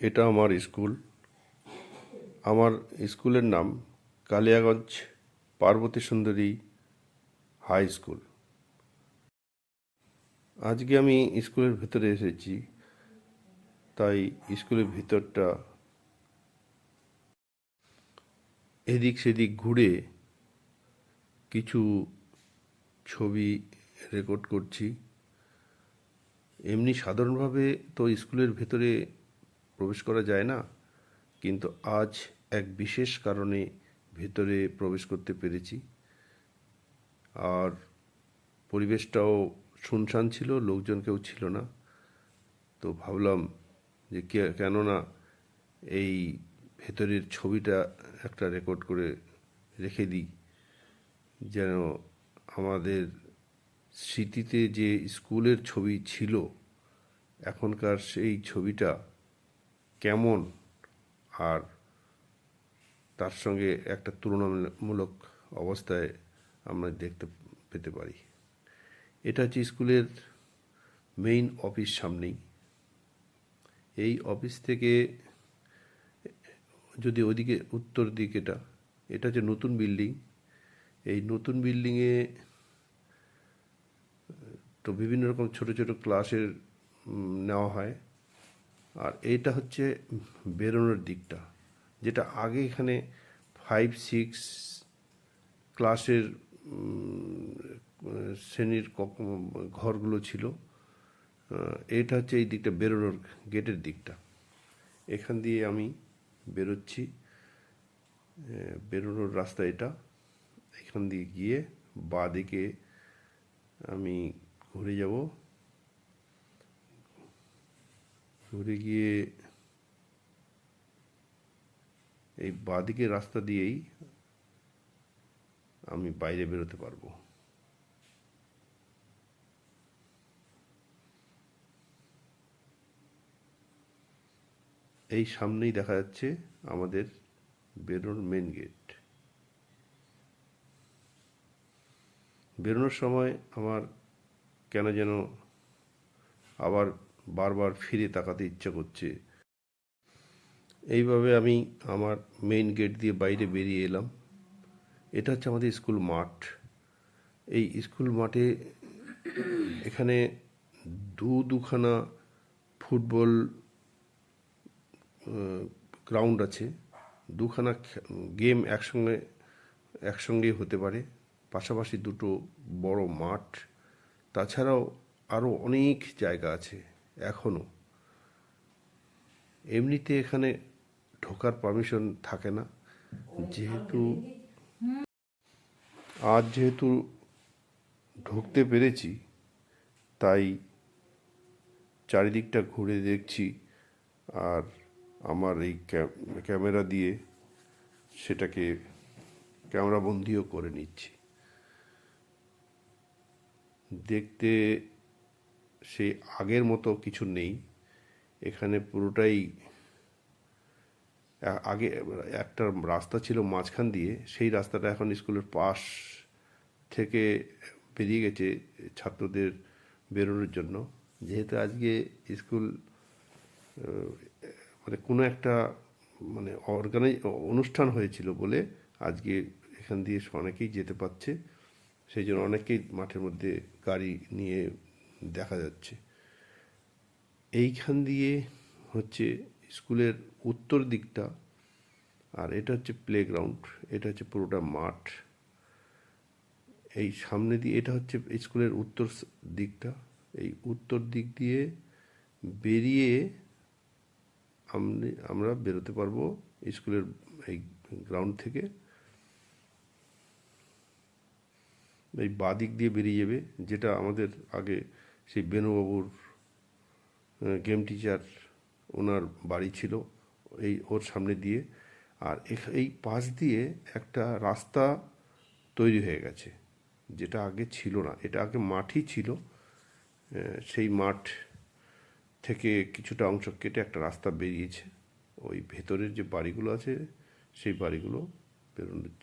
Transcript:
এটা আমার স্কুল। আমার স্কুলের নাম কালিয়াগঞ্জ পার্বতী সুন্দরী হাই স্কুল। আজকে আমি স্কুলের ভেতরে এসেছি, তাই স্কুলের ভিতরটা এদিক সেদিক ঘুরে কিছু ছবি রেকর্ড করছি। এমনি সাধারণভাবে তো স্কুলের ভেতরে প্রবেশ করা যায় না। কিন্তু আজ এক বিশেষ কারণে ভেতরে প্রবেশ করতে পেরেছি। আর পরিবেশটাও শুনশান ছিল, লোকজন কেউ ছিল না। তো ভাবলাম যে কেননা এই ভেতরের ছবিটা একটা রেকর্ড করে রেখে দিই। যেন আমাদের স্মৃতিতে যে স্কুলের ছবি ছিল, এখনকার সেই ছবিটা কেমন আর তার সঙ্গে একটা তুলনামূলক অবস্থায় আমরা দেখতে পেতে পারি। এটা হচ্ছে স্কুলের মেইন অফিস সামনেই। এই অফিস থেকে যদি ওদিকে উত্তর দিক এটা এটা হচ্ছে নতুন বিল্ডিং। এই নতুন বিল্ডিংয়ে তো বিভিন্ন রকম ছোট ছোট ক্লাসের নেওয়া হয়। আর এইটা হচ্ছে বেরোনোর দিকটা, যেটা আগে এখানে ফাইভ সিক্স ক্লাসের শ্রেণির ঘরগুলো ছিল। এটা হচ্ছে এই দিকটা, বেরোনোর গেটের দিকটা। এখান দিয়ে আমি বেরোচ্ছি। বেরোনোর রাস্তা এটা। এখান দিয়ে গিয়ে বাঁ দিকে আমি ঘুরে যাব। ঘুরে গিয়ে এই বাঁদিকে রাস্তা দিয়েই আমি বাইরে বেরোতে পারব। এই সামনেই দেখা যাচ্ছে আমাদের বেরোনোর মেন গেট বেরোনোর সময় আমার কেন যেন আবার বারবার ফিরে তাকাতে ইচ্ছা করছে। এইভাবে আমি আমার মেইন গেট দিয়ে বাইরে বেরিয়ে এলাম। এটা হচ্ছে আমাদের স্কুল মাঠ। এই স্কুল মাঠে এখানে দু দুখানা ফুটবল গ্রাউন্ড আছে। দুখানা গেম একসঙ্গে, একসঙ্গেই হতে পারে। পাশাপাশি দুটো বড় মাঠ। তাছাড়াও আরও অনেক জায়গা আছে। এখনও এমনিতে এখানে ঢোকার পারমিশন থাকে না। যেহেতু আজ যেহেতু ঢুকতে পেরেছি, তাই চারিদিকটা ঘুরে দেখছি আর আমার এই ক্যা- ক্যামেরা দিয়ে সেটাকে ক্যামেরাবন্দিও করে নিচ্ছি। দেখতে সেই আগের মতো কিছু নেই। এখানে পুরোটাই আগে একটা রাস্তা ছিল মাঝখান দিয়ে, সেই রাস্তাটা এখন স্কুলের পাশ থেকে বেরিয়ে গেছে ছাত্রদের বেরোনোর জন্য। যেহেতু আজকে স্কুল মানে কোনো একটা মানে অর্গানাইজ অনুষ্ঠান হয়েছিল বলে আজকে এখান দিয়ে অনেকেই যেতে পারছে। সেই জন্য অনেকেই মাঠের মধ্যে গাড়ি নিয়ে দেখা যাচ্ছে। এইখান দিয়ে হচ্ছে স্কুলের উত্তর দিকটা, আর এটা হচ্ছে প্লেগ্রাউন্ড এটা হচ্ছে পুরোটা মাঠ। এই সামনে দিয়ে এটা হচ্ছে স্কুলের উত্তর দিকটা। এই উত্তর দিক দিয়ে বেরিয়ে আমরা বেরোতে পারব স্কুলের এই গ্রাউন্ড থেকে। এই বাঁ দিক দিয়ে বেরিয়ে যাবে, যেটা আমাদের আগে সেই বেনুবাবুর গেম টিচার ওনার বাড়ি ছিল এই ওর সামনে দিয়ে। আর এই পাশ দিয়ে একটা রাস্তা তৈরি হয়ে গেছে, যেটা আগে ছিল না। এটা আগে মাঠই ছিল সেই মাঠ থেকে কিছুটা অংশ কেটে একটা রাস্তা বেরিয়েছে। ওই ভেতরের যে বাড়িগুলো আছে, সেই বাড়িগুলো বেরোনোর